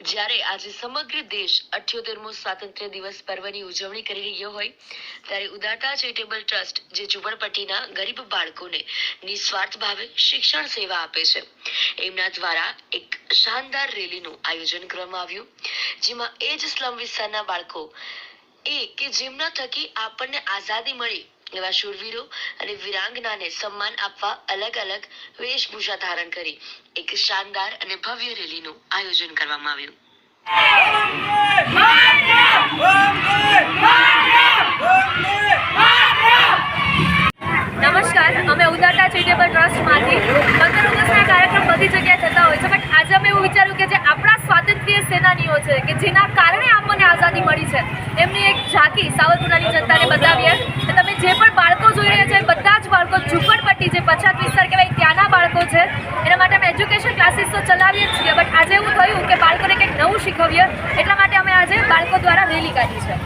જ્યારે આજે સમગ્ર દેશ અઠ્યોતેરમો સ્વાતંત્ર્ય દિવસ પર્વની ઉજવણી કરી રહ્યો હોય, ત્યારે ઉદારતા ચેરિટેબલ ટ્રસ્ટ, જે ઝુંપડપટ્ટીના ગરીબ બાળકોને નિસ્વાર્થ ભાવે શિક્ષણ સેવા આપે છે. એમના દ્વારા એક શાનદાર રેલીનું આયોજન કરવામાં આવ્યું, જેમાં એ જ સ્લમ વિસ્તારના બાળકો, એ કે જેમના થકી આપણને આઝાદી મળી એવા શૂરવીરો અને વીરાંગનાને સન્માન આપવા અલગ અલગ વેશભૂષા ધારણ કરી એક શાનદાર અને ભવ્ય રેલીનું આયોજન કરવામાં આવ્યું. નમસ્કાર, અમે ઉદાટા ચેરિટેબલ ટ્રસ્ટમાંથી પંદર ઓગસ્ટના કાર્યક્રમ બધી જગ્યાએ થતા હોય છે, બટ આજે અમે એવું વિચાર્યું કે જે આપણા સ્વાતંત્ર્ય સેનાનીઓ છે કે જેના કારણે આપણને આઝાદી મળી છે, એમની એક ઝાંકી સાવરપુરાની જનતાને બતાવીએ. તમે જે પણ બાળકો જોઈ રહ્યા છે એ બધા જ બાળકો ઝૂંપડપટ્ટી જે પછાત વિસ્તાર કહેવાય ત્યાંના બાળકો છે એના માટે અમે એજ્યુકેશન ક્લાસીસ તો ચલાવીએ છીએ. બટ આજે એવું થયું કે બાળકોને કંઈક નવું શીખવીએ, એટલા માટે અમે આજે બાળકો દ્વારા રેલી કાઢી છે.